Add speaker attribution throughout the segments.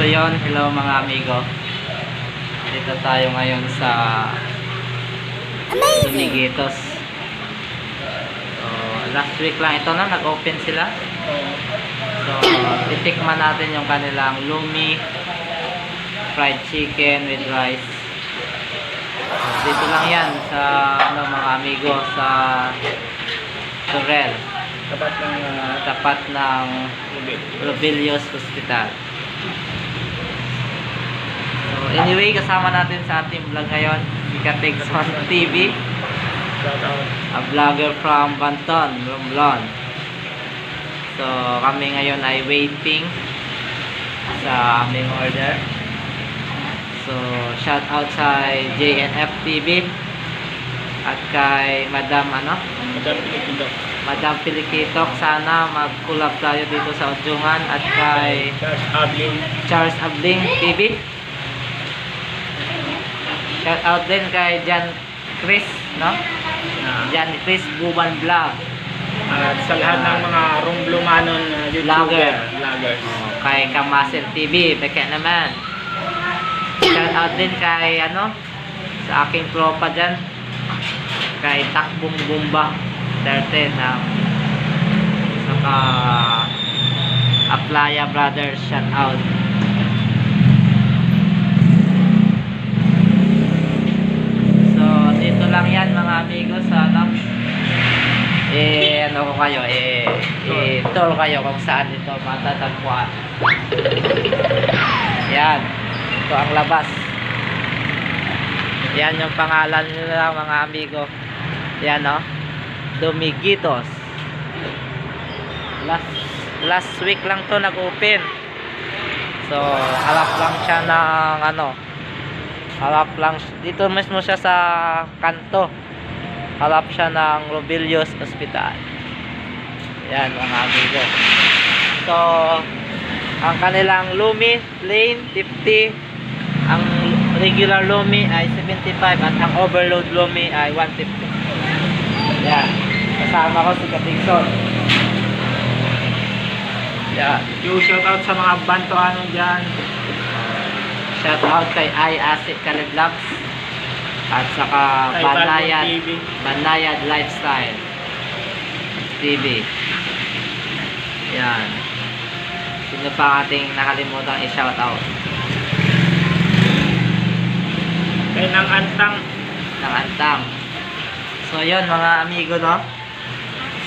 Speaker 1: So yon, hello mga amigo. Dito tayo ngayon sa Lumigitos. So, last week lang ito na, nag-open sila. So, titikman natin yung kanilang Lumi fried chicken with rice. So, dito lang yan sa ano, mga amigo sa Torrel,
Speaker 2: Tapat ng uh,
Speaker 1: tapat ng
Speaker 2: lubid.
Speaker 1: Robilios Hospital. So, anyway, kasama natin sa ating vlog ngayon, si Kategson TV,
Speaker 2: Shout out.
Speaker 1: a vlogger from Banton, Romblon. So, kami ngayon ay waiting sa aming order. So, shout out sa JNF TV at kay Madam ano,
Speaker 2: Madam Pilipino.
Speaker 1: Madam Pilikitok. Sana mag-collab tayo dito sa Ujungan at kay
Speaker 2: Charles Ablin.
Speaker 1: Charles Abling TV. Shout out din kay Jan Chris, no?
Speaker 2: na
Speaker 1: Jan Chris Buban Vlog.
Speaker 2: at sa lahat ng mga Romblomanon uh,
Speaker 1: Vlogger.
Speaker 2: YouTuber. Vloggers.
Speaker 1: Oh, kay Kamasil TV, beka naman. Shout out din kay ano sa aking tropa dyan kay Takbong Bumba 13 ng saka Aplaya Brothers shout out ko kayo eh, eh tour kayo kung saan ito matatagpuan. Yan. Ito ang labas. Yan yung pangalan nila mga amigo. Yan no Domigitos last last week lang to nag-open. So harap lang siya ng ano harap lang dito mismo siya sa kanto. Harap siya ng Robilios Hospital yan mga amigo. So ang kanilang Lumi plain 50 ang regular Lumi ay 75 at ang overload Lumi ay 150 yan kasama ko si Katigson yan
Speaker 2: Yung shout out sa mga Bantoanon dyan.
Speaker 1: shout out kay I Acid Caliblax at saka Banayad. Banayad Lifestyle TV yan. Sino pa ating nakalimutan i-shout out
Speaker 2: Kay Nang Antang.
Speaker 1: ng Antang. So yun mga amigo no?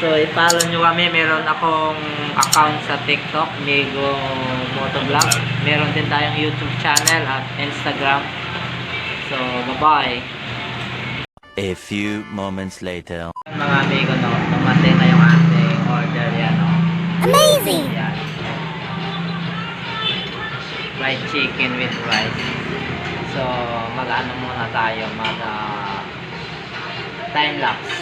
Speaker 1: So i-follow nyo kami. Meron akong account sa TikTok Migo Motovlog meron din tayong YouTube channel at Instagram. So bye bye
Speaker 3: A few moments later.
Speaker 1: mga amigo no? Dumating na fried chicken with rice. So mag ano muna tayo mag ah, time lapse